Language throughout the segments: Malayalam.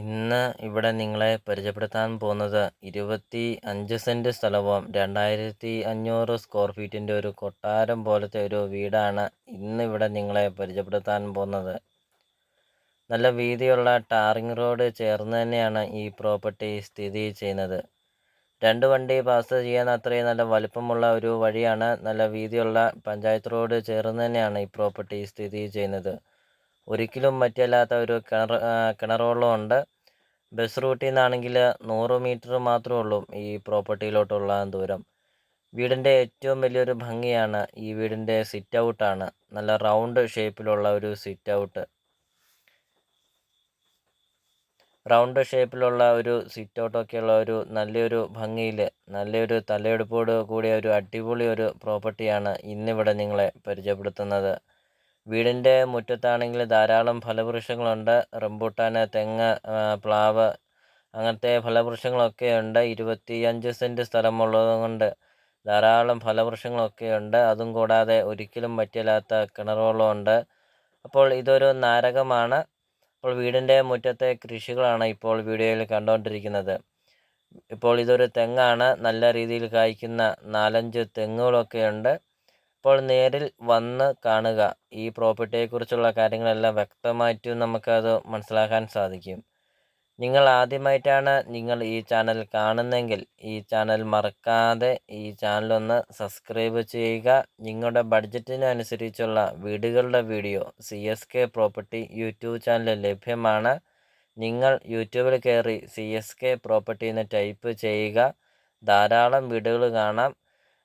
ഇന്ന് ഇവിടെ നിങ്ങളെ പരിചയപ്പെടുത്താൻ പോകുന്നത് ഇരുപത്തി അഞ്ച് സെന്റ് സ്ഥലവും രണ്ടായിരത്തി അഞ്ഞൂറ് സ്ക്വയർ ഫീറ്റിന്റെ ഒരു കൊട്ടാരം പോലത്തെ ഒരു വീടാണ് ഇന്ന് ഇവിടെ നിങ്ങളെ പരിചയപ്പെടുത്താൻ പോകുന്നത്. നല്ല വീതിയുള്ള ടാറിങ് റോഡ് ചേർന്ന് തന്നെയാണ് ഈ പ്രോപ്പർട്ടി സ്ഥിതി ചെയ്യുന്നത്. രണ്ട് വണ്ടി പാസ് ചെയ്യാൻ അത്രയും നല്ല വലിപ്പമുള്ള ഒരു വഴിയാണ് നല്ല വീതിയുള്ള പഞ്ചായത്ത് റോഡ് ചേർന്ന് തന്നെയാണ് ഈ പ്രോപ്പർട്ടി സ്ഥിതി ചെയ്യുന്നത്. ഒരിക്കലും മറ്റല്ലാത്ത ഒരു കിണർ കിണർ ഉണ്ട് ബസ് റൂട്ടിൽ നിന്നാണെങ്കിൽ നൂറ് മീറ്റർ മാത്രമേ ഉള്ളൂ ഈ പ്രോപ്പർട്ടിയിലോട്ടുള്ള ദൂരം. വീടിന്റെ ഏറ്റവും വലിയൊരു ഭംഗിയാണ് ഈ വീടിന്റെ സിറ്റ് ഔട്ടാണ് നല്ല റൗണ്ട് ഷേപ്പിലുള്ള ഒരു സിറ്റ് ഔട്ട് റൗണ്ട് ഷേപ്പിലുള്ള ഒരു സിറ്റ് ഔട്ടൊക്കെയുള്ള ഒരു നല്ലൊരു ഭംഗിയിൽ നല്ലൊരു തലയെടുപ്പോട് കൂടിയ ഒരു അടിപൊളി ഒരു പ്രോപ്പർട്ടിയാണ് ഇന്നിവിടെ നിങ്ങളെ പരിചയപ്പെടുത്തുന്നത്. വീടിന്റെ മുറ്റത്താണെങ്കിൽ ധാരാളം ഫലവൃക്ഷങ്ങളുണ്ട്. റംബൂട്ടാൻ തെങ്ങ് പ്ലാവ് അങ്ങനത്തെ ഫലവൃക്ഷങ്ങളൊക്കെ ഉണ്ട്. ഇരുപത്തിയഞ്ച് സെന്റ് സ്ഥലമുള്ളത് കൊണ്ട് ധാരാളം ഫലവൃക്ഷങ്ങളൊക്കെ ഉണ്ട്. അതും കൂടാതെ ഒരിക്കലും പറ്റില്ലാത്ത കിണറുകളുണ്ട് അപ്പോൾ ഇതൊരു നാരകമാണ്. അപ്പോൾ വീടിന്റെ മുറ്റത്തെ കൃഷികളാണ് ഇപ്പോൾ വീഡിയോയിൽ കണ്ടുകൊണ്ടിരിക്കുന്നത്. ഇപ്പോൾ ഇതൊരു തെങ്ങാണ്. നല്ല രീതിയിൽ കായ്ക്കുന്ന നാലഞ്ച് തെങ്ങുകളൊക്കെ ഉണ്ട്. അപ്പോൾ നേരിൽ വന്ന് കാണുക. ഈ പ്രോപ്പർട്ടിയെക്കുറിച്ചുള്ള കാര്യങ്ങളെല്ലാം വ്യക്തമായിട്ടും നമുക്കത് മനസ്സിലാക്കാൻ സാധിക്കും. നിങ്ങൾ ആദ്യമായിട്ടാണ് നിങ്ങൾ ഈ ചാനൽ കാണുന്നെങ്കിൽ ഈ ചാനൽ മറക്കാതെ ഈ ചാനലൊന്ന് സബ്സ്ക്രൈബ് ചെയ്യുക. നിങ്ങളുടെ ബഡ്ജറ്റിനനുസരിച്ചുള്ള വീടുകളുടെ video C S K property YouTube ചാനലിൽ ലഭ്യമാണ്. നിങ്ങൾ യൂട്യൂബിൽ കയറി സി എസ് കെ പ്രോപ്പർട്ടി എന്ന് ടൈപ്പ് ചെയ്യുക. ധാരാളം വീടുകൾ കാണാം.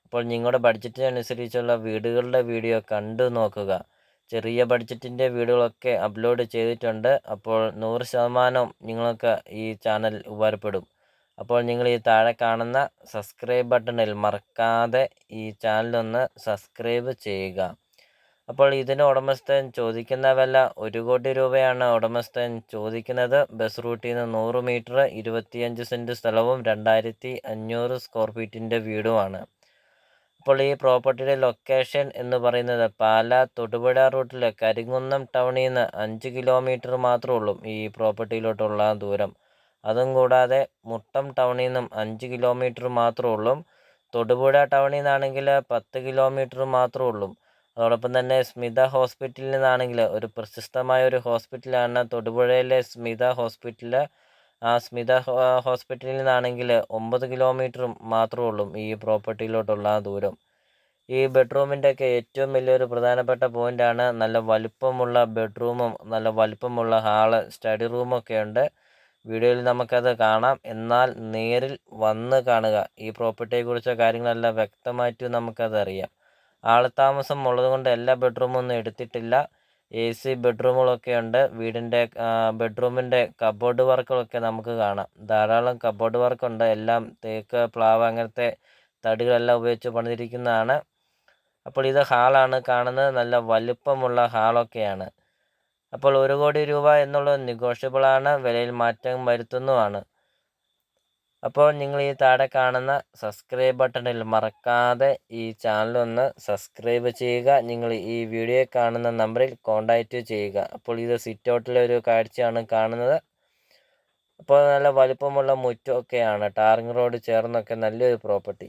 അപ്പോൾ നിങ്ങളുടെ ബഡ്ജറ്റിനനുസരിച്ചുള്ള വീടുകളുടെ വീഡിയോ കണ്ടു നോക്കുക. ചെറിയ ബഡ്ജറ്റിന്റെ വീഡിയോകളൊക്കെ അപ്ലോഡ് ചെയ്തിട്ടുണ്ട്. അപ്പോൾ നൂറ് ശതമാനം നിങ്ങൾക്ക് ഈ ചാനൽ ഉപകാരപ്പെടും. അപ്പോൾ നിങ്ങൾ ഈ താഴെ കാണുന്ന സബ്സ്ക്രൈബ് ബട്ടണിൽ മറക്കാതെ ഈ ചാനലൊന്ന് സബ്സ്ക്രൈബ് ചെയ്യുക. അപ്പോൾ ഇതിന് ഉടമസ്ഥൻ ചോദിക്കുന്ന വില ഒരു കോടി രൂപയാണ് ഉടമസ്ഥൻ ചോദിക്കുന്നത്. ബസ് റൂട്ടിൽ നിന്ന് നൂറ് മീറ്റർ ഇരുപത്തിയഞ്ച് സെന്റ് സ്ഥലവും രണ്ടായിരത്തി അഞ്ഞൂറ് സ്ക്വയർ ഫീറ്റിന്റെ വീടുമാണ്. അപ്പോൾ ഈ പ്രോപ്പർട്ടിയുടെ ലൊക്കേഷൻ എന്ന് പറയുന്നത് പാല തൊടുപുഴ റൂട്ടിലെ കരിങ്കുന്നം ടൗണിൽ നിന്ന് അഞ്ച് കിലോമീറ്റർ മാത്രമേ ഉള്ളൂ ഈ പ്രോപ്പർട്ടിയിലോട്ടുള്ള ദൂരം. അതും കൂടാതെ മുട്ടം ടൗണിൽ നിന്നും അഞ്ച് കിലോമീറ്റർ മാത്രമേ ഉള്ളൂ. തൊടുപുഴ ടൗണിൽ നിന്നാണെങ്കിൽ പത്ത് കിലോമീറ്റർ മാത്രമേ ഉള്ളൂ. അതോടൊപ്പം തന്നെ സ്മിത ഹോസ്പിറ്റലിൽ നിന്നാണെങ്കിൽ ഒരു പ്രശസ്തമായ ഒരു ഹോസ്പിറ്റലാണ് തൊടുപുഴയിലെ സ്മിത ഹോസ്പിറ്റൽ ആ സ്മിത ഹോസ്പിറ്റലിൽ നിന്നാണെങ്കിൽ ഒമ്പത് കിലോമീറ്ററും മാത്രമേ ഉള്ളൂ ഈ പ്രോപ്പർട്ടിയിലോട്ടുള്ള ദൂരം. ഈ ബെഡ്റൂമിന്റെയൊക്കെ ഏറ്റവും വലിയൊരു പ്രധാനപ്പെട്ട പോയിന്റാണ് നല്ല വലുപ്പമുള്ള ബെഡ്റൂമും നല്ല വലുപ്പമുള്ള ഹാൾ സ്റ്റഡി റൂമൊക്കെ ഉണ്ട്. വീഡിയോയിൽ നമുക്കത് കാണാം. എന്നാൽ നേരിൽ വന്ന് കാണുക. ഈ പ്രോപ്പർട്ടിയെക്കുറിച്ച കാര്യങ്ങളെല്ലാം വ്യക്തമായിട്ട് നമുക്കത് അറിയാം ആൾത്താമസം ഉള്ളതുകൊണ്ട് എല്ലാ ബെഡ്റൂമൊന്നും എടുത്തിട്ടില്ല. എ സി ബെഡ്റൂമുകളൊക്കെ ഉണ്ട്. വീടിന്റെ ബെഡ്റൂമിന്റെ കബോർഡ് വർക്കുകളൊക്കെ നമുക്ക് കാണാം. ധാരാളം കബോർഡ് വർക്കുണ്ട് എല്ലാം തേക്ക് പ്ലാവ് അങ്ങനത്തെ തടികളെല്ലാം ഉപയോഗിച്ച് പണിതിരിക്കുന്നതാണ്. അപ്പോൾ ഇത് ഹാളാണ്. കാണുന്നത് നല്ല വലുപ്പമുള്ള ഹാളൊക്കെയാണ്. അപ്പോൾ ഒരു കോടി രൂപ എന്നുള്ളത് നെഗോഷ്യബിളാണ് വിലയിൽ മാറ്റം വരുത്തുന്നതുമാണ് അപ്പോൾ നിങ്ങൾ ഈ താഴെ കാണുന്ന സബ്സ്ക്രൈബ് ബട്ടണിൽ മറക്കാതെ ഈ ചാനൽ ഒന്ന് സബ്സ്ക്രൈബ് ചെയ്യുക. നിങ്ങൾ ഈ വീഡിയോ കാണുന്ന നമ്പറിൽ കോൺടാക്റ്റ് ചെയ്യുക. അപ്പോൾ ഇത് സിറ്റ് ഔട്ടിലെ ഒരു കാഴ്ചയാണ് കാണുന്നത്. അപ്പോൾ നല്ല വലുപ്പമുള്ള മുറ്റമൊക്കെയാണ് ടാറിങ് റോഡ് ചേർന്നൊക്കെ നല്ലൊരു പ്രോപ്പർട്ടി